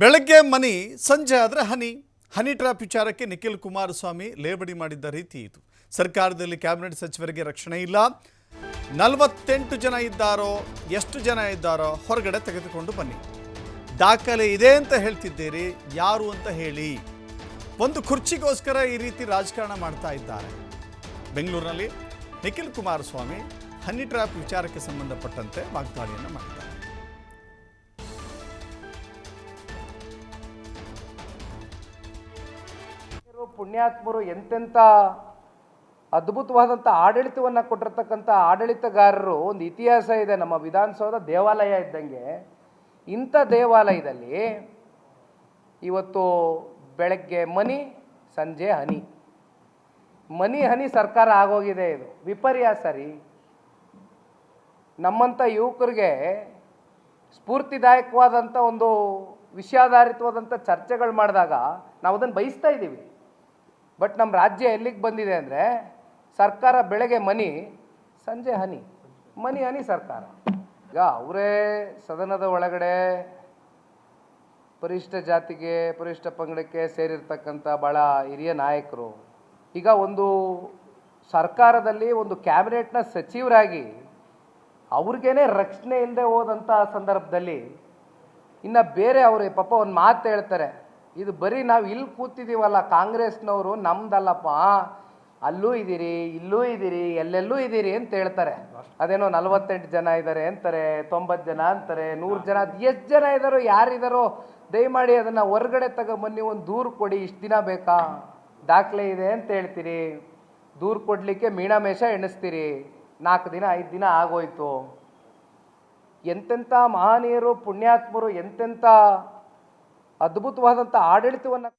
ಬೆಳಗ್ಗೆ ಮನಿ, ಸಂಜೆ ಆದರೆ ಹನಿ. ಹನಿ ಟ್ರ್ಯಾಪ್ ವಿಚಾರಕ್ಕೆ ನಿಖಿಲ್ ಕುಮಾರಸ್ವಾಮಿ ಲೇಬಡಿ ಮಾಡಿದ್ದ ರೀತಿ ಇದು ಸರ್ಕಾರದಲ್ಲಿ ಕ್ಯಾಬಿನೆಟ್ ಸಚಿವರಿಗೆ ರಕ್ಷಣೆ ಇಲ್ಲ. ನಲವತ್ತೆಂಟು ಜನ ಇದ್ದಾರೋ, ಎಷ್ಟು ಜನ ಇದ್ದಾರೋ ಹೊರಗಡೆ ತೆಗೆದುಕೊಂಡು ಬನ್ನಿ. ದಾಖಲೆ ಇದೆ ಅಂತ ಹೇಳ್ತಿದ್ದೀರಿ, ಯಾರು ಅಂತ ಹೇಳಿ. ಒಂದು ಕುರ್ಚಿಗೋಸ್ಕರ ಈ ರೀತಿ ರಾಜಕಾರಣ ಮಾಡ್ತಾ ಇದ್ದಾರೆ. ಬೆಂಗಳೂರಿನಲ್ಲಿ ನಿಖಿಲ್ ಕುಮಾರಸ್ವಾಮಿ ಹನಿ ಟ್ರ್ಯಾಪ್ ವಿಚಾರಕ್ಕೆ ಸಂಬಂಧಪಟ್ಟಂತೆ ವಾಗ್ದಾಳಿಯನ್ನು ಮಾಡಿದ್ದಾರೆ. ಪುಣ್ಯಾತ್ಮರು ಎಂತೆಂಥ ಅದ್ಭುತವಾದಂಥ ಆಡಳಿತವನ್ನು ಕೊಟ್ಟಿರ್ತಕ್ಕಂಥ ಆಡಳಿತಗಾರರು ಒಂದು ಇತಿಹಾಸ ಇದೆ, ನಮ್ಮ ವಿಧಾನಸೌಧ ದೇವಾಲಯ ಇದ್ದಂಗೆ. ಇಂಥ ದೇವಾಲಯದಲ್ಲಿ ಇವತ್ತು ಬೆಳಗ್ಗೆ ಮನಿ, ಸಂಜೆ ಹನಿ. ಮನಿ, ಹನಿ ಸರ್ಕಾರ ಆಗೋಗಿದೆ ಇದು. ವಿಪರ್ಯಾಸ ರೀ ನಮ್ಮಂಥ ಯುವಕರಿಗೆ ಸ್ಫೂರ್ತಿದಾಯಕವಾದಂಥ ಒಂದು ವಿಷಯಾಧಾರಿತವಾದಂಥ ಚರ್ಚೆಗಳು ಮಾಡಿದಾಗ ನಾವು ಅದನ್ನು ಬಯಸ್ತಾ ಇದ್ದೀವಿ. ಬಟ್ ನಮ್ಮ ರಾಜ್ಯ ಎಲ್ಲಿಗೆ ಬಂದಿದೆ ಅಂದರೆ ಸರ್ಕಾರ ಬೆಳಗ್ಗೆ ಮನಿ, ಸಂಜೆ ಹನಿ. ಮನಿ, ಹನಿ ಸರ್ಕಾರ. ಈಗ ಅವರೇ ಸದನದ ಒಳಗಡೆ ಪರಿಷ್ಠ ಜಾತಿಗೆ, ಪರಿಷ್ಠ ಪಂಗಡಕ್ಕೆ ಸೇರಿರ್ತಕ್ಕಂಥ ಭಾಳ ಹಿರಿಯ ನಾಯಕರು, ಈಗ ಒಂದು ಸರ್ಕಾರದಲ್ಲಿ ಒಂದು ಕ್ಯಾಬಿನೆಟ್ನ ಸಚಿವರಾಗಿ ಅವ್ರಿಗೇನೆ ರಕ್ಷಣೆ ಇಲ್ಲದೆ ಹೋದಂಥ ಸಂದರ್ಭದಲ್ಲಿ ಇನ್ನು ಬೇರೆ ಅವರು, ಪಾಪ ಒಂದು ಮಾತು ಹೇಳ್ತಾರೆ. ಇದು ಬರೀ ನಾವು ಇಲ್ಲಿ ಕೂತಿದ್ದೀವಲ್ಲ ಕಾಂಗ್ರೆಸ್ನವರು, ನಮ್ದಲ್ಲಪ್ಪ. ಅಲ್ಲೂ ಇದ್ದೀರಿ ಇಲ್ಲೂ ಇದ್ದೀರಿ ಎಲ್ಲೆಲ್ಲೂ ಇದ್ದೀರಿ ಅಂತ ಹೇಳ್ತಾರೆ. ಅದೇನೋ ನಲವತ್ತೆಂಟು ಜನ ಇದ್ದಾರೆ ಅಂತಾರೆ, ತೊಂಬತ್ತು ಜನ ಅಂತಾರೆ, ನೂರು ಜನ ಎಷ್ಟು ಜನ ಇದ್ದಾರೋ ಯಾರಿದ್ದಾರೋ ದಯಮಾಡಿ ಅದನ್ನು ಹೊರಗಡೆ ತಗೊಂಬನ್ನಿ, ಒಂದು ದೂರು ಕೊಡಿ, ಇಷ್ಟು ದಿನ ಬೇಕಾ? ದಾಖಲೆ ಇದೆ ಅಂತ ಹೇಳ್ತೀರಿ. ದೂರು ಕೊಡಲಿಕ್ಕೆ ಮೀಣಾಮೇಷ ಎಣಿಸ್ತೀರಿ. ನಾಲ್ಕು ದಿನ, ಐದು ದಿನ ಆಗೋಯ್ತು. ಎಂತೆಂಥ ಮಹನೀಯರು, ಪುಣ್ಯಾತ್ಮರು ಎಂತೆಂಥ ಅದ್ಭುತವಾದಂಥ ಆಡಳಿತವನ್ನು